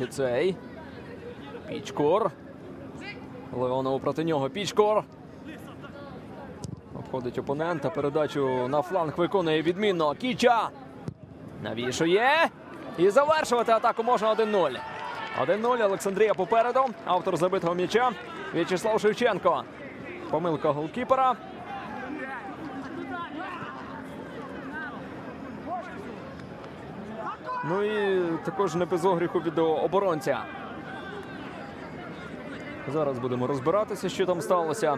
Кицей. Пічкор. Леонов проти нього. Пічкор. Обходить опонента. Передачу на фланг виконує відмінно. Кіча. Навішує. І завершувати атаку можна 1-0. 1-0. Олександрія попереду. Автор забитого м'яча В'ячеслав Шевченко. Помилка голкіпера. Ну і також не без огріху від оборонця. Зараз будемо розбиратися, що там сталося.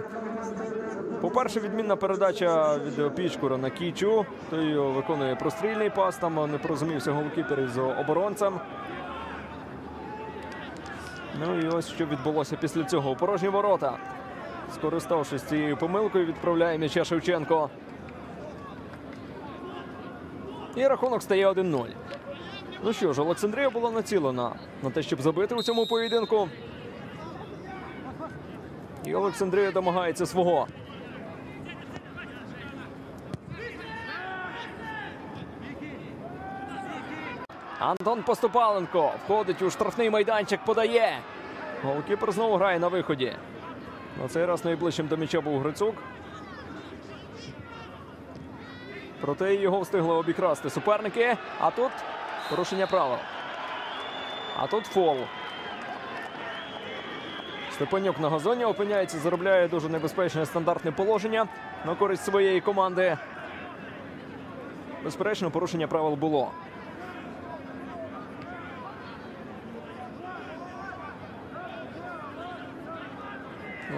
По-перше, відмінна передача від Пічкура на Кічу. Той виконує прострільний пас. Там не порозумівся голкіпер із оборонцем. Ну і ось що відбулося після цього. Порожні ворота. Скориставшись цією помилкою, відправляє м'яча Шевченко. І рахунок стає 1-0. Ну що ж, Олександрія була націлена на те, щоб забити у цьому поєдинку. І Олександрія домагається свого. Антон Поступаленко входить у штрафний майданчик, подає. Голкіпер знову грає на виході. На цей раз найближчим до м'яча був Грицук. Проте його встигли обікрасти суперники. А тут порушення правил. А тут фол. Степанюк на газоні опиняється, заробляє дуже небезпечне стандартне положення на користь своєї команди. Безперечно, порушення правил було.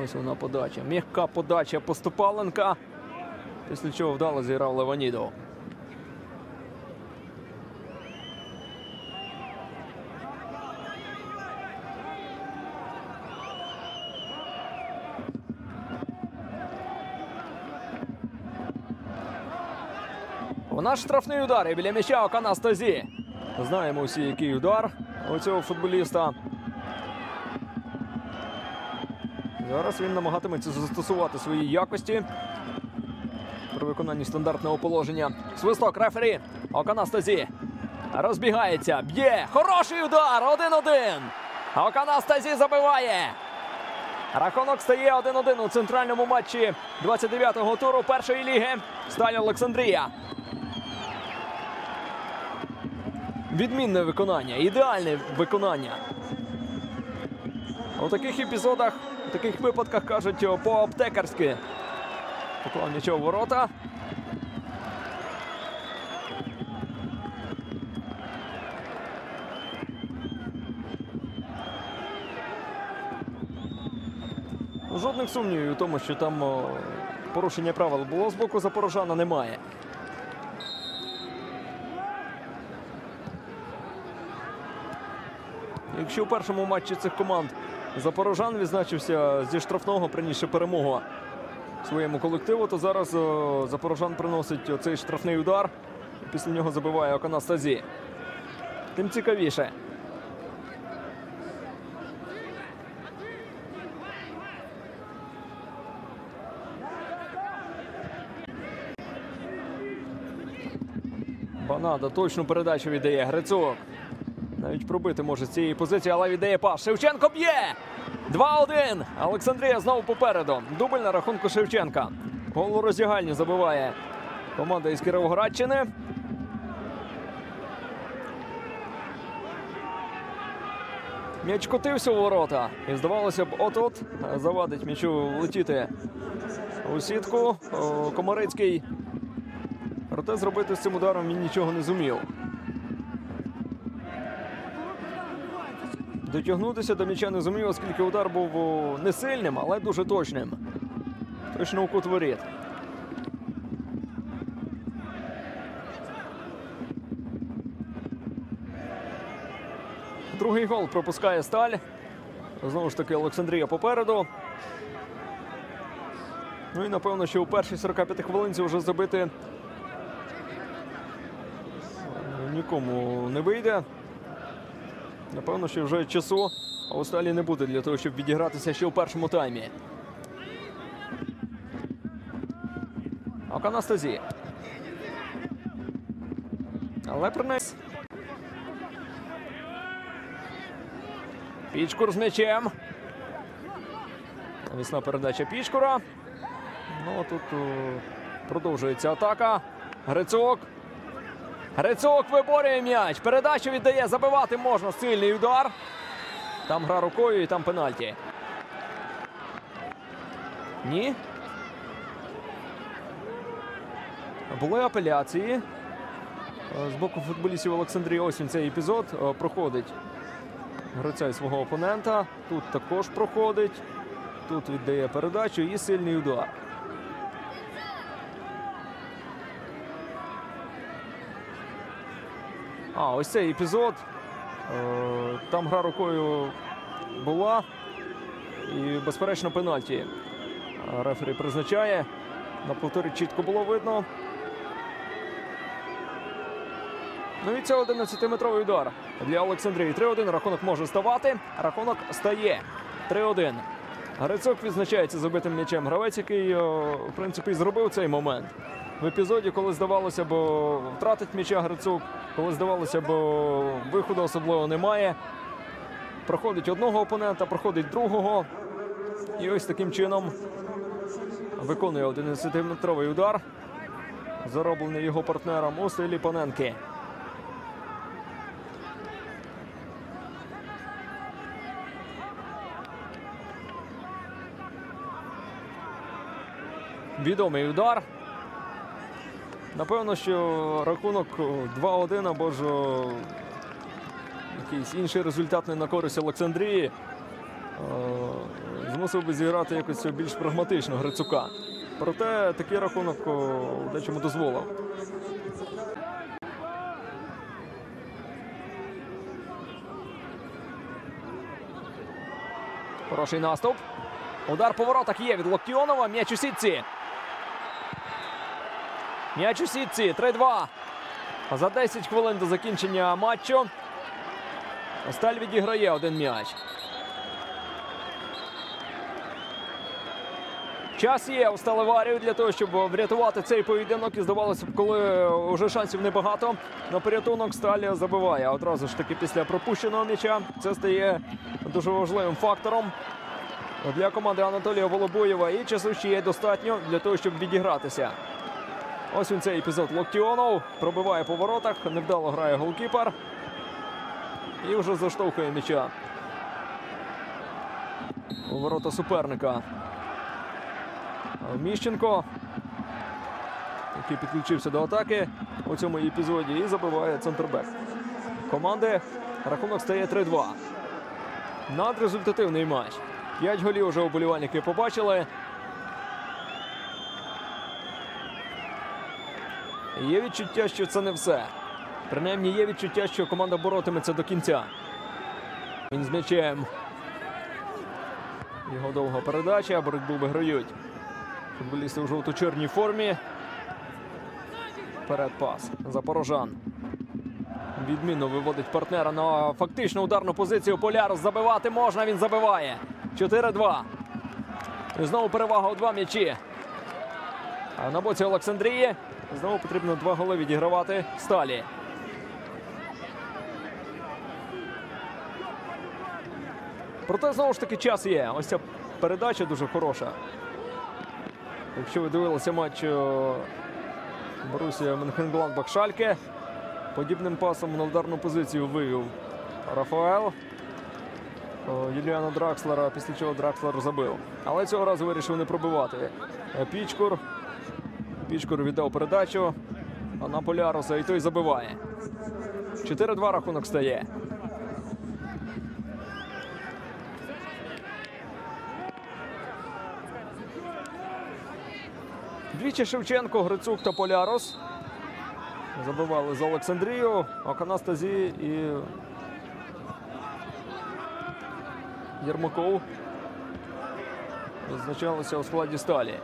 Ось вона подача. М'яка подача Поступаленка. Після чого вдало зіграв Леванідов. У нас штрафний удар і біля м'яча Оканастазі. Знаємо всі, який удар у цього футболіста. Зараз він намагатиметься застосувати свої якості при виконанні стандартного положення. Свисток рефері. Оканастазі розбігається. Б'є. Хороший удар. 1-1. Оканастазі забиває. Рахунок стає 1-1 у центральному матчі 29-го туру першої ліги. Сталь Олександрія. Відмінне виконання, ідеальне виконання. У таких епізодах, у таких випадках кажуть по-аптекарськи. Поклав м'яча у ворота. Жодних сумнівів у тому, що там порушення правил було з боку запорожана, немає. Якщо у першому матчі цих команд Запорожан відзначився зі штрафного, принісши перемогу своєму колективу, то зараз Запорожан приносить цей штрафний удар. Після нього забиває Оканастазі. Тим цікавіше. Банада точну передачу віддає Грицук. Навіть пробити може з цієї позиції, але віддає пас. Шевченко б'є! 2-1. Олександрія знову попереду. Дубль на рахунку Шевченка. Гол у роздягальні забиває команда із Кіровоградщини. М'яч котився у ворота. І здавалося б, от-от завадить м'ячу влетіти у сітку. Комарицький. Проте зробити з цим ударом він нічого не зумів. Дотягнутися до м'яча не зумів, оскільки удар був не сильним, але дуже точним. Точно у кут воріт. Другий гол пропускає сталь. Знову ж таки, Олександрія попереду. Ну і напевно, що у першій 45 хвилинці вже забити нікому не вийде. Напевно, що вже часу у сталі не буде для того, щоб відігратися ще у першому таймі. Оканастазі. Але принес. Пічкур з м'ячем. Навісна передача Пічкура. Ну, тут продовжується атака. Грицук. Грицук виборює м'яч. Передачу віддає. Забивати можна. Сильний удар. Там гра рукою і там пенальті. Ні. Були апеляції. Е, З боку футболістів Олександрії ось він цей епізод е, проходить гравця свого опонента. Тут також проходить. Тут віддає передачу і сильний удар. А, ось цей епізод. Е, Там гра рукою була. І, безперечно, пенальті. Е, Рефері призначає. На повторі чітко було видно. Ну і це 11-метровий удар для Олександрії. 3-1 рахунок може ставати. Рахунок стає 3-1. Грицюк відзначається забитим м'ячем. Гравець, який, в принципі, зробив цей момент. В епізоді, коли здавалося б, втратить м'яча Грицюк, коли здавалося б, виходу особливо немає. Проходить одного опонента, проходить другого. І ось таким чином виконує 11-метровий удар, зароблений його партнером у стилі Паненки. Відомий удар. Напевно, що рахунок 2-1 або ж якийсь інший результат не на користь Олександрії. Змусив би зіграти якось більш прагматично Грицука. Проте такий рахунок дечому дозволив. Хороший наступ. Удар по воротах є від Локтіонова. М'яч у сітці. М'яч у сітці. 3-2. За 10 хвилин до закінчення матчу. Сталь відіграє один м'яч. Час є у Сталеварію для того, щоб врятувати цей поєдинок. І здавалося б, коли вже шансів небагато. На порятунок Сталь забиває. Одразу ж таки після пропущеного м'яча це стає дуже важливим фактором для команди Анатолія Волобоєва. І часу ще є достатньо для того, щоб відігратися. Ось він цей епізод. Локтіонов пробиває по воротах. Невдало грає голкіпер. І вже заштовхує м'яча. У ворота суперника. Міщенко, який підключився до атаки у цьому епізоді, і забиває центрбек. Команди рахунок стає 3-2. Надрезультативний матч. П'ять голів вже оболівальники побачили. Є відчуття, що це не все. Принаймні є відчуття, що команда боротиметься до кінця. Він з м'ячем. Його довга передача, боротьбу виграють. Футболісти у жовто-чорній формі. Вперед пас. Запорожан. Відмінно виводить партнера на фактично ударну позицію. Полярус забивати можна. Він забиває. 4-2. І знову перевага у два м'ячі. На боці Олександрії знову потрібно два голи відігравати сталі. Проте знову ж таки час є. Ось ця передача дуже хороша. Якщо ви дивилися матч е, Борусія Менхенгладбах Шальке, подібним пасом на ударну позицію вивів Рафаел О, Юліана Дракслера, після чого Дракслер забив. Але цього разу вирішив не пробивати. Е, Пічкур. Пічкур віддав передачу. На Поляруса і той забиває. 4-2 рахунок стає. Двічі Шевченко, Грицук та Полярос. Забивали за Олександрію, Оканастазі і Єрмаков відзначалися у складі сталі.